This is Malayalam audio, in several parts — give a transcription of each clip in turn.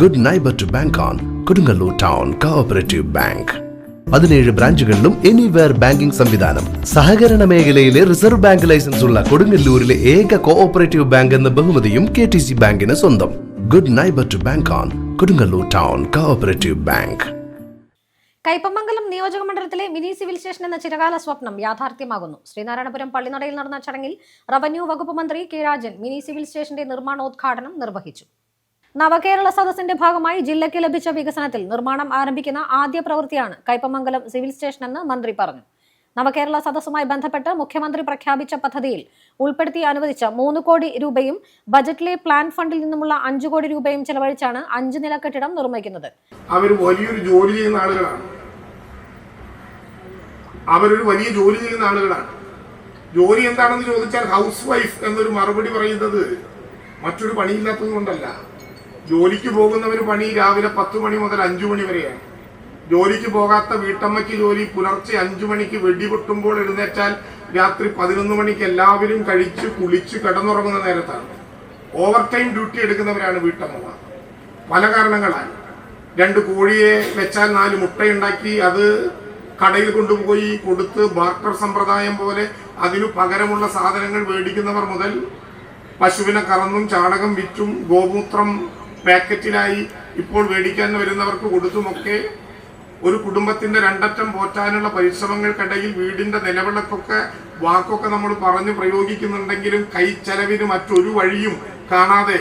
Good neighbour to bank on Kodungallur town cooperative bank പതിനേഴ് ബ്രാഞ്ചുകളിലും എനിവെയർ ബാങ്കിംഗ് സംവിധാനം. സഹകരണ മേഖലയിലെ റിസർവ് ബാങ്ക് ലൈസൻസ് ഉള്ള കൊടുങ്ങല്ലൂരിലെ ഏക കോഓപ്പറേറ്റീവ് ബാങ്ക് എന്ന ബഹുമതിയും കെ ടി സി ബാങ്കിന് സ്വന്തം. Good neighbour to bank on Kodungallur town cooperative bank Kaipamangalam നിയോജക മണ്ഡലത്തിലെ മിനി സിവിൽ സ്റ്റേഷൻ എന്ന ചിരകാല സ്വപ്നം യാഥാർത്ഥ്യമാകുന്നു. ശ്രീനാരായണപുരം പള്ളിനടയിൽ നടന്ന ചടങ്ങിൽ റവന്യൂ വകുപ്പ് മന്ത്രി കെ രാജൻ മിനി സിവിൽ സ്റ്റേഷന്റെ നിർമ്മാണോദ്ഘാടനം നിർവഹിച്ചു. നവകേരള സദസ്സിന്റെ ഭാഗമായി ജില്ലയ്ക്ക് ലഭിച്ച വികസനത്തിൽ നിർമ്മാണം ആരംഭിക്കുന്ന ആദ്യ പ്രവൃത്തിയാണ് കൈപ്പമംഗലം സിവിൽ സ്റ്റേഷൻ എന്ന് മന്ത്രി പറഞ്ഞു. നവകേരള സദസ്സുമായി ബന്ധപ്പെട്ട് മുഖ്യമന്ത്രി പ്രഖ്യാപിച്ച പദ്ധതിയിൽ ഉൾപ്പെടുത്തി അനുവദിച്ച മൂന്ന് കോടി രൂപയും ബജറ്റിലെ പ്ലാൻ ഫണ്ടിൽ നിന്നുമുള്ള അഞ്ചു കോടി രൂപയും ചെലവഴിച്ചാണ് അഞ്ച് നില കെട്ടിടം നിർമ്മിക്കുന്നത്. അവർ വലിയൊരു അവരൊരു വലിയ ജോലി ചെയ്യുന്ന ആളുകളാണ്. ജോലി എന്താണെന്ന് ചോദിച്ചാൽ ഹൗസ് വൈഫ് എന്നൊരു മറുപടി പറയുന്നത് മറ്റൊരു പണിയില്ലാത്തത് കൊണ്ടല്ല. ജോലിക്ക് പോകുന്നവർ പണി രാവിലെ പത്ത് മണി മുതൽ അഞ്ചു മണി വരെയാണ്. ജോലിക്ക് പോകാത്ത വീട്ടമ്മയ്ക്ക് ജോലി പുലർച്ചെ അഞ്ചു മണിക്ക് വെടിപൊട്ടുമ്പോൾ എഴുന്നേറ്റാൽ രാത്രി പതിനൊന്ന് മണിക്ക് എല്ലാവരും കഴിച്ച് കുളിച്ച് കിടന്നുറങ്ങുന്ന നേരത്താണ്. ഓവർ ടൈം ഡ്യൂട്ടി എടുക്കുന്നവരാണ് വീട്ടമ്മമാർ. പല കാരണങ്ങളാണ് രണ്ട് കോഴിയെ വെച്ചാൽ നാല് മുട്ടയുണ്ടാക്കി അത് കടയിൽ കൊണ്ടുപോയി കൊടുത്ത് ബാർട്ടർ സമ്പ്രദായം പോലെ അതിനു പകരമുള്ള സാധനങ്ങൾ മേടിക്കുന്നവർ മുതൽ പശുവിനെ കറന്നും ചാണകം വിറ്റും ഗോമൂത്രം പാക്കറ്റിലായി ഇപ്പോൾ മേടിക്കാൻ വരുന്നവർക്ക് കൊടുത്തുമൊക്കെ ഒരു കുടുംബത്തിന്റെ രണ്ടറ്റം പോറ്റാനുള്ള പരിശ്രമങ്ങൾക്കിടയിൽ വീടിന്റെ നിലവിളക്കൊക്കെ വാക്കൊക്കെ നമ്മൾ പറഞ്ഞു പ്രയോഗിക്കുന്നുണ്ടെങ്കിലും കൈ ചെലവിന് മറ്റൊരു വഴിയും കാണാതെ.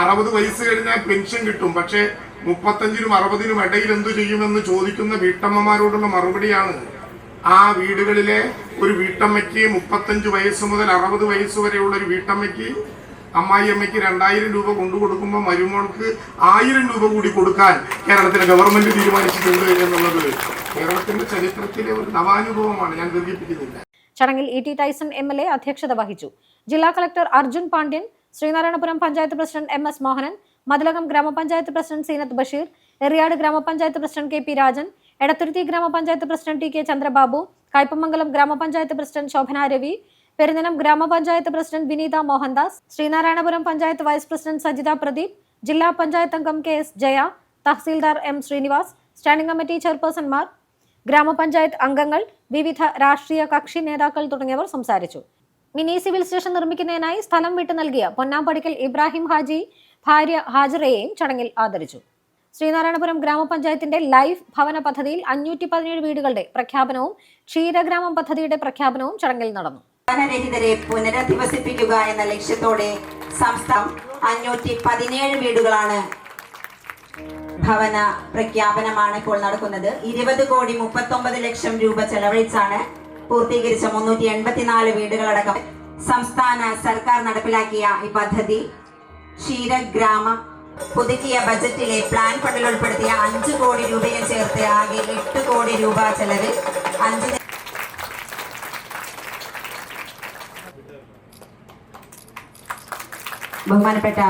അറുപത് വയസ്സ് കഴിഞ്ഞാൽ പെൻഷൻ കിട്ടും. പക്ഷേ മുപ്പത്തഞ്ചിനും അറുപതിനും ഇടയിൽ എന്തു ചെയ്യുമെന്ന് ചോദിക്കുന്ന വീട്ടമ്മമാരോടുള്ള മറുപടിയാണ്. ആ വീടുകളിലെ ഒരു വീട്ടമ്മയ്ക്ക് മുപ്പത്തഞ്ച് വയസ്സ് മുതൽ അറുപത് വയസ്സ് വരെയുള്ള ഒരു വീട്ടമ്മയ്ക്ക് അമ്മായിയമ്മയ്ക്ക് രണ്ടായിരം രൂപ കൊണ്ടു കൊടുക്കുമ്പോൾ മരുമോൾക്ക് ആയിരം രൂപ കൂടി കൊടുക്കാൻ കേരളത്തിലെ ഗവൺമെന്റ് തീരുമാനിച്ചിട്ടുണ്ട് എന്നുള്ളത് കേരളത്തിന്റെ ചരിത്രത്തിലെ ഒരു നവാനുഭവമാണ് ഞാൻ ദീർഘിപ്പിക്കുന്നില്ല. ചടങ്ങിൽ E T Tyson M L A അധ്യക്ഷത വഹിച്ചു. ജില്ലാ collector Arjun Pandian Sreenarayanapuram panchayat president M S Mohanan Mathilakam ഗ്രാമപഞ്ചായത്ത് പ്രസിഡന്റ് സീനത്ത് ബഷീർ എറിയാട് ഗ്രാമപഞ്ചായത്ത് president K P Rajan Edathuruthy ഗ്രാമപഞ്ചായത്ത് president T K Chandrababu Kaipamangalam ഗ്രാമപഞ്ചായത്ത് പ്രസിഡന്റ് ശോഭന രവി പെരുന്നനം ഗ്രാമപഞ്ചായത്ത് president Vineetha Mohandas Sreenarayanapuram panchayat vice president Sajitha Pradeep ജില്ലാ പഞ്ചായത്ത് അംഗം K S Jaya tahsildar M Srinivas standing committee ചെയർപേഴ്സൺമാർ ഗ്രാമപഞ്ചായത്ത് അംഗങ്ങൾ വിവിധ രാഷ്ട്രീയ കക്ഷി നേതാക്കൾ തുടങ്ങിയവർ സംസാരിച്ചു. മിനി സിവിൽ സ്റ്റേഷൻ നിർമ്മിക്കുന്നതിനായി സ്ഥലം വിട്ടു നൽകിയ പൊന്നാമ്പടിക്കൽ ഇബ്രാഹിം ഹാജി ഭാര്യ ഹാജറയെയും ചടങ്ങിൽ ആദരിച്ചു. ശ്രീനാരായണപുരം ഗ്രാമപഞ്ചായത്തിന്റെ ലൈഫ് ഭവന പദ്ധതിയിൽ അഞ്ഞൂറ്റി പതിനേഴ് വീടുകളുടെ പ്രഖ്യാപനവും ക്ഷീരഗ്രാമം പദ്ധതിയുടെ പ്രഖ്യാപനവും ചടങ്ങിൽ നടന്നു. ഭവനരഹിതരെ പുനരധിവസിപ്പിക്കുക എന്ന ലക്ഷ്യത്തോടെ സംസ്ഥാനം അഞ്ഞൂറ്റി പതിനേഴ് വീടുകളാണ് ഭവന പ്രഖ്യാപനമാണ് ഇപ്പോൾ നടക്കുന്നത്. ഇരുപത് കോടി മുപ്പത്തൊമ്പത് ലക്ഷം രൂപ ചെലവഴിച്ചാണ് പൂർത്തീകരിച്ച മുന്നൂറ്റി എൺപത്തിനാല് വീടുകളടക്കം. സംസ്ഥാന സർക്കാർ നടപ്പിലാക്കിയ ഈ പദ്ധതി ക്ഷീരഗ്രാമം പുതുക്കിയ ബജറ്റിലെ പ്ലാൻ ഫണ്ടിൽ ഉൾപ്പെടുത്തിയ അഞ്ച് കോടി രൂപയും ചേർത്ത് ആകെ എട്ട് കോടി രൂപ ചെലവിൽ അഞ്ച് బహుమాన పెట్టే